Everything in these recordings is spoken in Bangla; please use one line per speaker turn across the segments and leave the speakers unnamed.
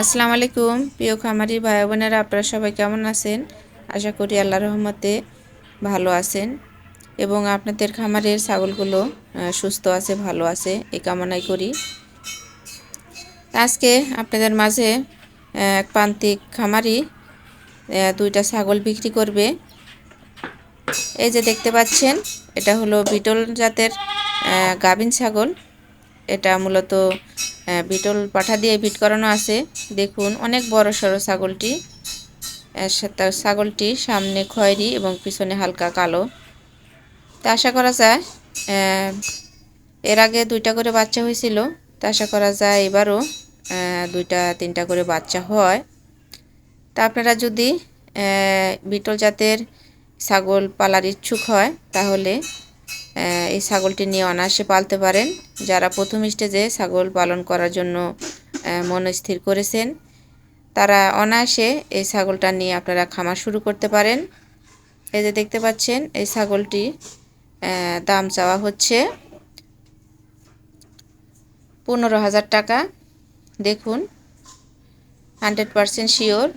আসসালামু আলাইকুম। প্রিয় খামারি ভাই বোনেরা, আপনারা সবাই কেমন আছেন? আশা করি আল্লাহ রহমতে ভালো আছেন এবং আপনাদের খামারের ছাগলগুলো সুস্থ আছে, ভালো আছে, এই কামনাই করি। আজকে আপনাদের মাঝে এক প্রান্তিক খামারি দুইটা ছাগল বিক্রি করবে। এই যে দেখতে পাচ্ছেন, এটা হলো বিটল জাতের গাভিন ছাগল। এটা মূলত বিটল পাঠা দিয়ে বিট করানো আছে। দেখুন, অনেক বড় সড়ো ছাগলটি। তার ছাগলটি সামনে খয়েরি এবং পিছনে হালকা কালো। তা আশা করা যায় এর আগে দুইটা করে বাচ্চা হয়েছিল। তা আশা করা যায় এবারও দুইটা, তিনটা করে বাচ্চা হয়। তা আপনারা যদি বিটল জাতের ছাগল পালার ইচ্ছুক হয়, তাহলে এই ছাগলটি নিয়ে অনায়াসে পালতে পারেন। যারা প্রথম স্টেজে ছাগল পালন করার জন্য মন স্থির করেছেন, তারা অনায়াসে এই ছাগলটা নিয়ে আপনারা খামার শুরু করতে পারেন। এই যে দেখতে পাচ্ছেন, এই ছাগলটি দাম চাওয়া হচ্ছে পনেরো হাজার টাকা। দেখুন হান্ড্রেড পারসেন্ট শিওর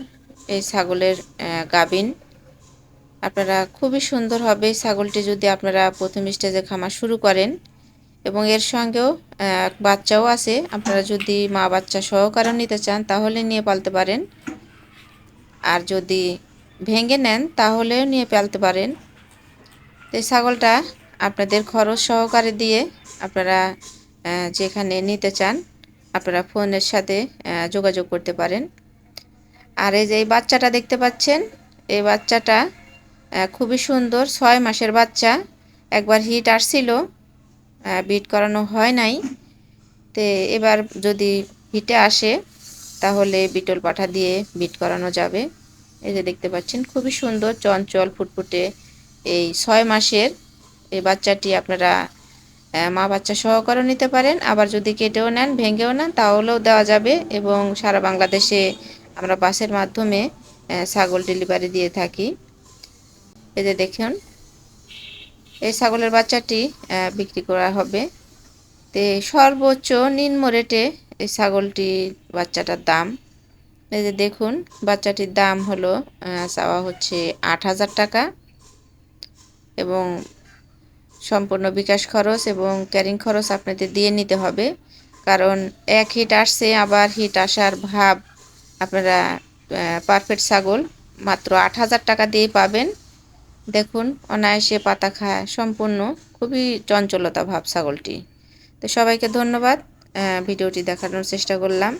এই ছাগলের গাভিন। আপনারা খুবই সুন্দর হবে ছাগলটি যদি আপনারা প্রথম স্টেজে খামার শুরু করেন। এবং এর সঙ্গেও বাচ্চাও আছে। আপনারা যদি মা বাচ্চা সহকারেও নিতে চান, তাহলে নিয়ে পালতে পারেন। আর যদি ভেঙে নেন, তাহলেও নিয়ে পালতে পারেন। তো এই ছাগলটা আপনাদের খরচ সহকারে দিয়ে আপনারা যেখানে নিতে চান, আপনারা ফোনের সাথে যোগাযোগ করতে পারেন। আর এই যে এই বাচ্চাটা দেখতে পাচ্ছেন, এই বাচ্চাটা খুবই সুন্দর, ছয় মাসের বাচ্চা। একবার হিট আসছিল বিট করানো হয় নাই। তে এবার যদি হিটে আসে, তাহলে বিটল পাঠা দিয়ে বিট করানো যাবে। এই যে দেখতে পাচ্ছেন, খুবই সুন্দর, চঞ্চল, ফুটফুটে এই ছয় মাসের এই বাচ্চাটি আপনারা মা বাচ্চা সহকারেও নিতে পারেন। আবার যদি কেটেও নেন, ভেঙেও নেন, তাহলেও দেওয়া যাবে। এবং সারা বাংলাদেশে আমরা বাসের মাধ্যমে ছাগল ডেলিভারি দিয়ে থাকি। এই যে দেখুন, এই ছাগলের বাচ্চাটি বিক্রি করা হবে। তে সর্বোচ্চ নিম্ন রেটে এই ছাগলটি বাচ্চাটার দাম। এই যে দেখুন, বাচ্চাটির দাম হলো চাওয়া হচ্ছে আট হাজার টাকা এবং সম্পূর্ণ বিকাশ খরচ এবং ক্যারিং খরচ আপনাদের দিয়ে নিতে হবে। কারণ এক হিট আসছে, আবার হিট আসার ভাব আপনারা পারফেক্ট ছাগল মাত্র আট হাজার টাকা দিয়ে পাবেন। দেখুন, অনায়াসে পাতা খায় সম্পূর্ণ, খুবই চঞ্চলতা ভাব ছাগলটি। তো সবাইকে ধন্যবাদ ভিডিওটি দেখানোর চেষ্টা করলাম।